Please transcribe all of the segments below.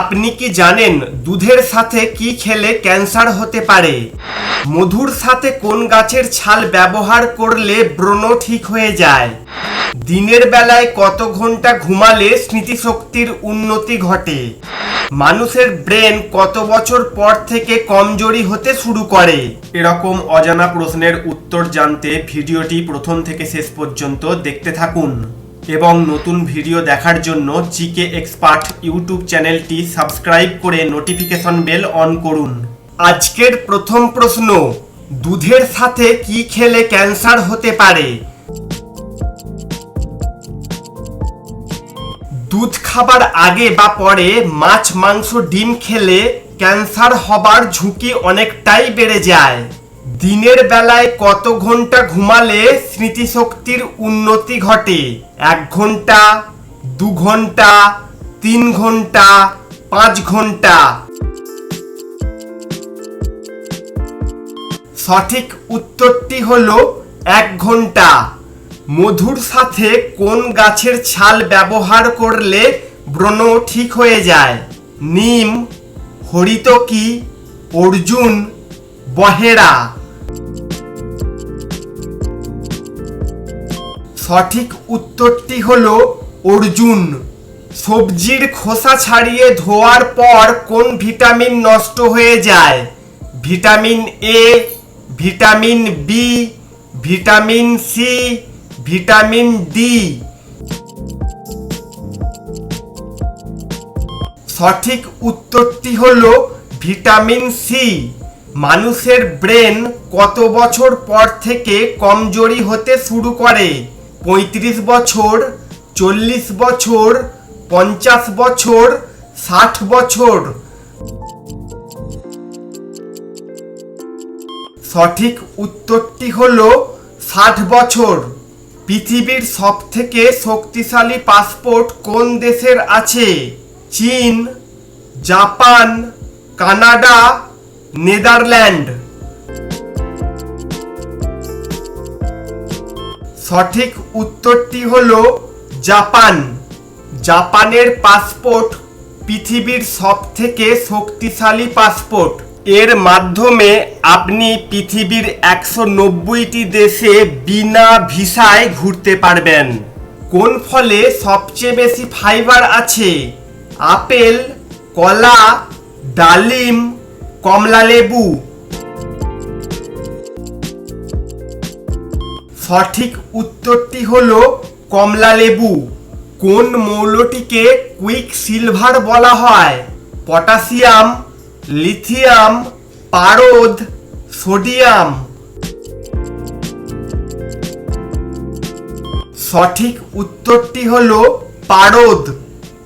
আপনি কি জানেন দুধের সাথে কি খেলে ক্যান্সার হতে পারে? মধুর সাথে কোন গাছের ছাল ব্যবহার করলে ব্রণ ঠিক হয়ে যায়? দিনের বেলায় কত ঘণ্টা ঘুমালে স্মৃতিশক্তির উন্নতি ঘটে? মানুষের ব্রেন কত বছর পর থেকে কমজোরি হতে শুরু করে? এরকম অজানা প্রশ্নের উত্তর জানতে ভিডিওটি প্রথম থেকে শেষ পর্যন্ত দেখতে থাকুন। এবং নতুন ভিডিও দেখার জন্য জিকে এক্সপার্ট ইউটিউব চ্যানেলটি সাবস্ক্রাইব করে নোটিফিকেশন বেল অন করুন। আজকের প্রথম প্রশ্ন, দুধের সাথে কি খেলে ক্যান্সার হতে পারে? দুধ খাবার আগে বা পরে মাছ, মাংস, ডিম খেলে ক্যান্সার হবার ঝুঁকি অনেকটাই বেড়ে যায়। দিনের বেলায় কত ঘণ্টা ঘুমালে স্মৃতিশক্তির উন্নতি ঘটে? এক ঘণ্টা, দু ঘণ্টা, তিন ঘণ্টা, পাঁচ ঘণ্টা? সঠিক উত্তরটি হল এক ঘণ্টা। মধুর সাথে কোন গাছের ছাল ব্যবহার করলে ব্রণ ঠিক হয়ে যায়? নিম হরিতকি অর্জুন, বহেরা? সঠিক উত্তরটি হলো অর্জুন। সবজির খোসা ছাড়িয়ে ধোয়ার পর কোন ভিটামিন নষ্ট হয়ে যায়? Vitamin A vitamin B vitamin C vitamin D সঠিক উত্তরটি হলো ভিটামিন সি মানুষের ব্রেন কত বছর পর থেকে কমজোরি হতে শুরু করে? পঁয়ত্রিশ বছর, চল্লিশ বছর, পঞ্চাশ বছর, ষাট বছর। সঠিক উত্তরটি হল ষাট বছর। পৃথিবীর সব থেকে শক্তিশালী পাসপোর্ট কোন দেশের আছে? চীন, জাপান, কানাডা, নেদারল্যান্ড। সঠিক উত্তরটি হলো জাপান। জাপানের পাসপোর্ট পৃথিবীর সব থেকে শক্তিশালী পাসপোর্ট। এর মাধ্যমে আপনি পৃথিবীর একশো নব্বইটি দেশে বিনা ভিসায় ঘুরতে পারবেন। কোন ফলে সবচেয়ে বেশি ফাইবার আছে? আপেল, কলা, ডালিম, কমলালেবু। সঠিক উত্তরটি হলো কমলালেবু কোন মৌলটিকে কুইক সিলভার বলা হয়? পটাশিয়াম, লিথিয়াম, পারদ, সোডিয়াম। সঠিক উত্তরটি হলো পারদ।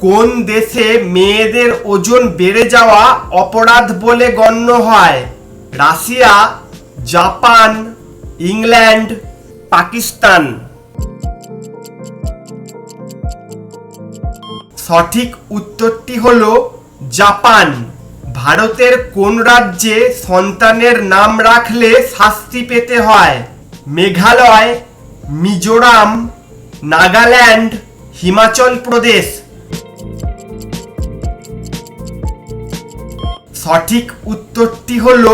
কোন দেশে মেয়েদের ওজন বেড়ে যাওয়া অপরাধ বলে গণ্য হয়? Russia, Japan, England Pakistan. সঠিক উত্তরটি হল জাপান। ভারতের কোন রাজ্যে সন্তানের নাম রাখলে শাস্তি পেতে হয়? মেঘালয়, মিজোরাম, নাগাল্যান্ড, হিমাচল প্রদেশ। সঠিক উত্তরটি হল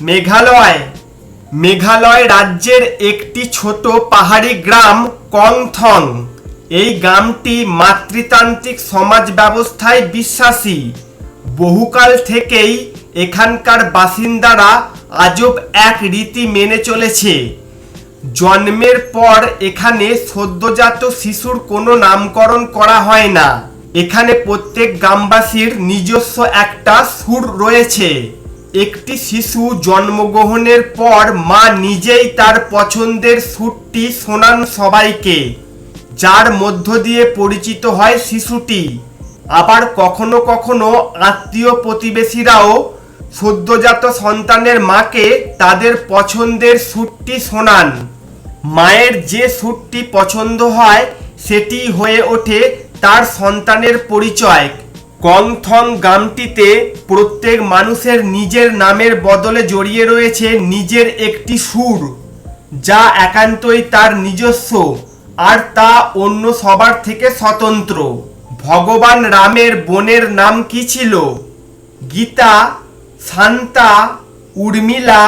মেঘালয়। মেঘালয় রাজ্যের একটি ছোট পাহাড়ি গ্রাম কংথং এই গ্রামটি মাতৃতান্ত্রিক সমাজ ব্যবস্থায় বিশ্বাসী। বহুকাল থেকেই এখানকার বাসিন্দারা আজব এক রীতি মেনে চলেছে। জন্মের পর এখানে সদ্যজাত শিশুর কোনো নামকরণ করা হয় না। এখানে প্রত্যেক গ্রামবাসীর নিজস্ব একটা সুর রয়েছে। একটি শিশু জন্মগ্রহণের পর মা নিজেই তার পছন্দের সুরটি শোনান সবাইকে, যার মধ্য দিয়ে পরিচিত হয় শিশুটি। আবার কখনো কখনো আত্মীয় প্রতিবেশীরাও সদ্যজাত সন্তানের মাকে তাদের পছন্দের সুরটি শোনান মায়ের যে সুরটি পছন্দ হয় সেটি হয়ে ওঠে তার সন্তানের পরিচয়। কংথং গ্রামটিতে প্রত্যেক মানুষের নিজের নামের বদলে জড়িয়ে রয়েছে নিজের একটি সুর, যা একান্তই তার নিজস্ব আর তা অন্য সবার থেকে স্বতন্ত্র। ভগবান রামের বোনের নাম কি ছিল? গীতা, শান্তা, উর্মিলা,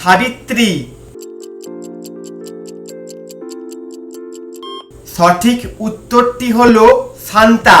সাবিত্রী। সঠিক উত্তরটি হল শান্তা।